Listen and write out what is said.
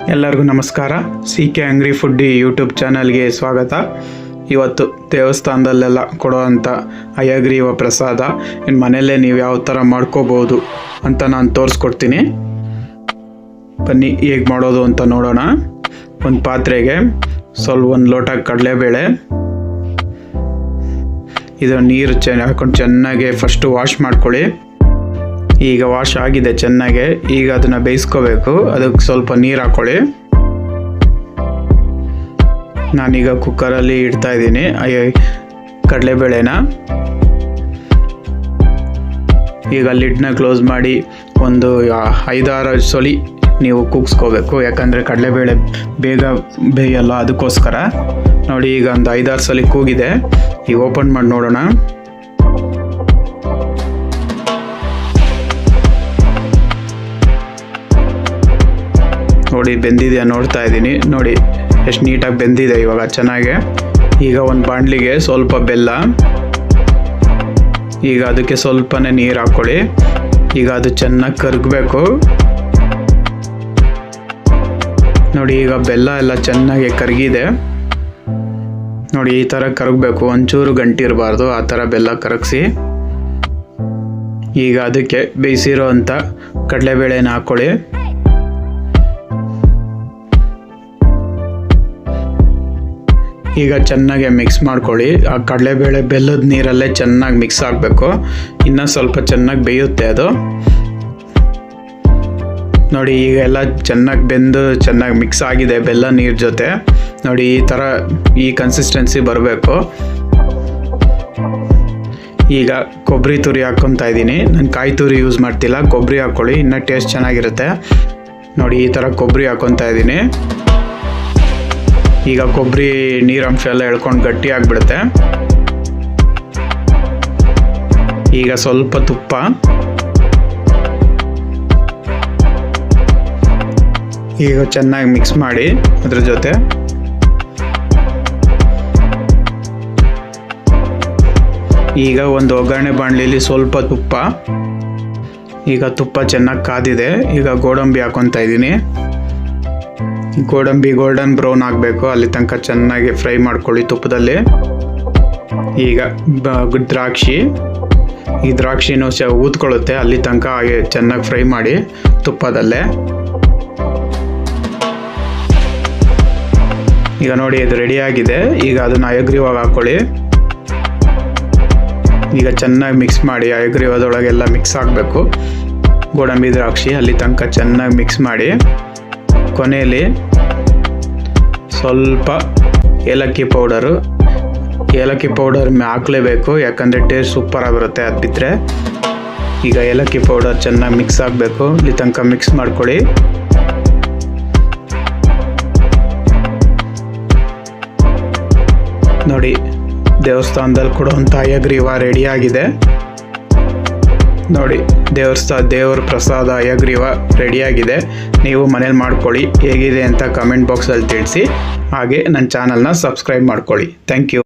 ಎಲ್ಲರಿಗೂ ನಮಸ್ಕಾರ. C K angry foodie YouTube ಚಾನಲ್ಗೆ ಸ್ವಾಗತ. ಇವತ್ತು ದೇವಸ್ಥಾನದಲ್ಲೆಲ್ಲ ಕೊಡುವಂಥ ಅಯಗ್ರೀವ ಪ್ರಸಾದ. ಇನ್ನು ಮನೆಯಲ್ಲೇ ನೀವು ಯಾವ ಥರ ಮಾಡ್ಕೋಬೋದು ಅಂತ ನಾನು ತೋರಿಸ್ಕೊಡ್ತೀನಿ. ಬನ್ನಿ ಹೇಗೆ ಮಾಡೋದು ಅಂತ ನೋಡೋಣ. ಒಂದು ಪಾತ್ರೆಗೆ ಸ್ವಲ್ಪ ಒಂದು ಲೋಟ ಕಡಲೆಬೇಳೆ. ಇದು ನೀರು ಚೆನ್ನ ಹಾಕೊಂಡು ಚೆನ್ನಾಗಿ ಫಸ್ಟು ವಾಶ್ ಮಾಡ್ಕೊಳ್ಳಿ. ಈಗ ವಾಶ್ ಆಗಿದೆ ಚೆನ್ನಾಗೆ, ಈಗ ಅದನ್ನ ಬೇಯಿಸ್ಕೋಬೇಕು. ಅದಕ್ಕೆ ಸ್ವಲ್ಪ ನೀರು ಹಾಕೊಳ್ಳಿ. ನಾನೀಗ ಕುಕ್ಕರಲ್ಲಿ ಇಡ್ತಾ ಇದ್ದೀನಿ ಕಡಲೆಬೇಳೆನ. ಈಗ ಲಿಡ್ನ ಕ್ಲೋಸ್ ಮಾಡಿ ಒಂದು ಐದಾರು ಸೊಲಿ ನೀವು ಕೂಗಿಸ್ಕೋಬೇಕು. ಯಾಕಂದರೆ ಕಡಲೆಬೇಳೆ ಬೇಗ ಬೇಯಲ್ಲ, ಅದಕ್ಕೋಸ್ಕರ. ನೋಡಿ, ಈಗ ಒಂದು ಐದಾರು ಸಲ ಕೂಗಿದೆ. ಈಗ ಓಪನ್ ಮಾಡಿ ನೋಡೋಣ. ನೋಡಿ ಬೆಂದಿದೆಯಾ ನೋಡ್ತಾ ಇದ್ದೀನಿ. ನೋಡಿ, ಎಷ್ಟು ನೀಟಾಗಿ ಬೆಂದಿದೆ ಇವಾಗ, ಚೆನ್ನಾಗೆ. ಈಗ ಒಂದು ಬಾಣಲಿಗೆ ಸ್ವಲ್ಪ ಬೆಲ್ಲ. ಈಗ ಅದಕ್ಕೆ ಸ್ವಲ್ಪನೇ ನೀರು ಹಾಕ್ಕೊಳ್ಳಿ ಈಗ ಅದು ಚೆನ್ನಾಗಿ ಕರಗಬೇಕು. ನೋಡಿ, ಈಗ ಬೆಲ್ಲ ಎಲ್ಲ ಚೆನ್ನಾಗಿ ಕರಗಿದೆ. ನೋಡಿ, ಈ ಥರ ಕರಗಬೇಕು. ಒಂಚೂರು ಗಂಟಿರಬಾರ್ದು ಆ ಥರ ಬೆಲ್ಲ ಕರಗಿಸಿ. ಈಗ ಅದಕ್ಕೆ ಬೇಯಿಸಿರೋ ಅಂಥ ಕಡಲೆಬೇಳೆನ ಹಾಕ್ಕೊಳ್ಳಿ ಈಗ ಚೆನ್ನಾಗಿ ಮಿಕ್ಸ್ ಮಾಡ್ಕೊಳ್ಳಿ. ಆ ಕಡಲೆಬೇಳೆ ಬೆಲ್ಲದ ನೀರಲ್ಲೇ ಚೆನ್ನಾಗಿ ಮಿಕ್ಸ್ ಆಗಬೇಕು. ಇನ್ನೂ ಸ್ವಲ್ಪ ಚೆನ್ನಾಗಿ ಬೇಯುತ್ತೆ ಅದು. ನೋಡಿ, ಈಗ ಎಲ್ಲ ಚೆನ್ನಾಗಿ ಬೆಂದು ಚೆನ್ನಾಗಿ ಮಿಕ್ಸ್ ಆಗಿದೆ ಬೆಲ್ಲ ನೀರು ಜೊತೆ. ನೋಡಿ, ಈ ಥರ ಈ ಕನ್ಸಿಸ್ಟೆನ್ಸಿ ಬರಬೇಕು. ಈಗ ಕೊಬ್ಬರಿ ತುರಿ ಹಾಕ್ಕೊತಾ ಇದ್ದೀನಿ. ನಾನು ಕಾಯಿ ತುರಿ ಯೂಸ್ ಮಾಡ್ತಿಲ್ಲ. ಕೊಬ್ಬರಿ ಹಾಕ್ಕೊಳ್ಳಿ ಇನ್ನೂ ಟೇಸ್ಟ್ ಚೆನ್ನಾಗಿರುತ್ತೆ. ನೋಡಿ, ಈ ಥರ ಕೊಬ್ಬರಿ ಹಾಕ್ಕೊತಾ ಇದ್ದೀನಿ. ಈಗ ಕೊಬ್ಬರಿ ನೀರಂಶ ಎಲ್ಲ ಎಳ್ಕೊಂಡು ಗಟ್ಟಿ ಆಗಿಬಿಡುತ್ತೆ. ಈಗ ಸ್ವಲ್ಪ ತುಪ್ಪ. ಈಗ ಚೆನ್ನಾಗಿ ಮಿಕ್ಸ್ ಮಾಡಿ ಅದ್ರ ಜೊತೆ. ಈಗ ಒಂದು ಒಗ್ಗರಣೆ ಬಾಣಲಿಲಿ ಸ್ವಲ್ಪ ತುಪ್ಪ. ಈಗ ತುಪ್ಪ ಚೆನ್ನಾಗಿ ಕಾದಿದೆ. ಈಗ ಗೋಡಂಬಿ ಹಾಕೊತಾ ಇದ್ದೀನಿ ಗೋಡಂಬಿ ಗೋಲ್ಡನ್ ಬ್ರೌನ್ ಆಗಬೇಕು. ಅಲ್ಲಿ ತನಕ ಚೆನ್ನಾಗಿ ಫ್ರೈ ಮಾಡ್ಕೊಳ್ಳಿ ತುಪ್ಪದಲ್ಲಿ. ಈಗ ದ್ರಾಕ್ಷಿ. ಈ ದ್ರಾಕ್ಷಿನೂ ಸ, ಊದ್ಕೊಳ್ಳುತ್ತೆ. ಅಲ್ಲಿ ತನಕ ಹಾಗೆ ಚೆನ್ನಾಗಿ ಫ್ರೈ ಮಾಡಿ ತುಪ್ಪದಲ್ಲೇ. ಈಗ ನೋಡಿ, ಇದು ರೆಡಿಯಾಗಿದೆ ಈಗ ಅದನ್ನು ಅಯಗ್ರೀವಾಗ ಹಾಕ್ಕೊಳ್ಳಿ ಈಗ ಚೆನ್ನಾಗಿ ಮಿಕ್ಸ್ ಮಾಡಿ ಅಯಗ್ರೀವದೊಳಗೆಲ್ಲ ಮಿಕ್ಸ್ ಆಗಬೇಕು. ಗೋಡಂಬಿ ದ್ರಾಕ್ಷಿ ಅಲ್ಲಿ ತನಕ ಚೆನ್ನಾಗಿ ಮಿಕ್ಸ್ ಮಾಡಿ. ಕೊನೆಯಲ್ಲಿ ಸ್ವಲ್ಪ ಏಲಕ್ಕಿ ಪೌಡರು. ಏಲಕ್ಕಿ ಪೌಡರ್ ಹಾಕಲೇಬೇಕು, ಯಾಕಂದರೆ ಟೇಸ್ಟ್ ಸೂಪರ್ ಆಗಿರುತ್ತೆ ಅದು ಬಿದ್ದರೆ ಈಗ ಏಲಕ್ಕಿ ಪೌಡರ್ ಚೆನ್ನಾಗಿ ಮಿಕ್ಸ್ ಆಗಬೇಕು. ಇಲ್ಲಿ ತನಕ ಮಿಕ್ಸ್ ಮಾಡ್ಕೊಳ್ಳಿ. ನೋಡಿ, ದೇವಸ್ಥಾನದಲ್ಲಿ ಕೊಡುವಂಥ ರೆಡಿ ರೆಡಿಯಾಗಿದೆ ನೋಡಿ ದೇವಸ್ಥಾನ ದೇವ್ರ ಪ್ರಸಾದ ಅಯಗ್ರೀವ ರೆಡಿಯಾಗಿದೆ. ನೀವು ಮನೇಲಿ ಮಾಡ್ಕೊಳ್ಳಿ. ಹೇಗಿದೆ ಅಂತ ಕಮೆಂಟ್ ಬಾಕ್ಸಲ್ಲಿ ತಿಳಿಸಿ. ಹಾಗೆ ನನ್ನ ಚಾನಲ್ನ ಸಬ್ಸ್ಕ್ರೈಬ್ ಮಾಡ್ಕೊಳ್ಳಿ. Thank you